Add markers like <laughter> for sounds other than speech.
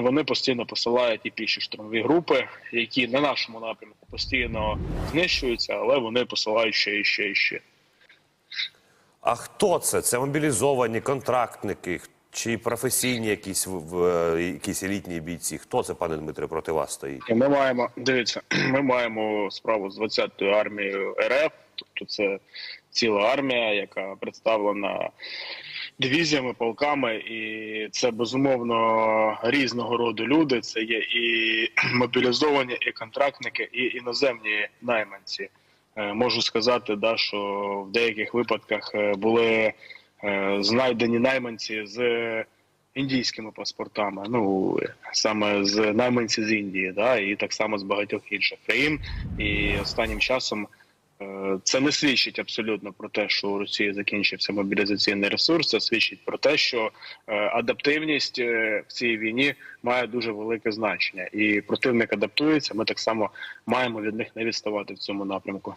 вони постійно посилають і піші штурмові групи, які на нашому напрямку постійно знищуються, але вони посилають ще і ще і ще. А хто це? Це мобілізовані контрактники чи професійні якісь якісь елітні бійці? Хто це, пане Дмитре, проти вас стоїть? Ми маємо дивіться, <clears throat> ми маємо справу з 20-ю армією РФ, тобто це ціла армія, яка представлена дивізіями, полками, і це безумовно різного роду люди. Це є і <clears throat> мобілізовані, і контрактники, і іноземні найманці. Е, Можу сказати, да, що в деяких випадках е, були е, знайдені найманці з індійськими паспортами. Ну саме з найманці з Індії, да, і так само з багатьох інших країн. І останнім часом це не свідчить абсолютно про те, що у Росії закінчився мобілізаційний ресурс. Це свідчить про те, що е, адаптивність е, в цій війні має дуже велике значення, і противник адаптується. Ми так само маємо від них не відставати в цьому напрямку.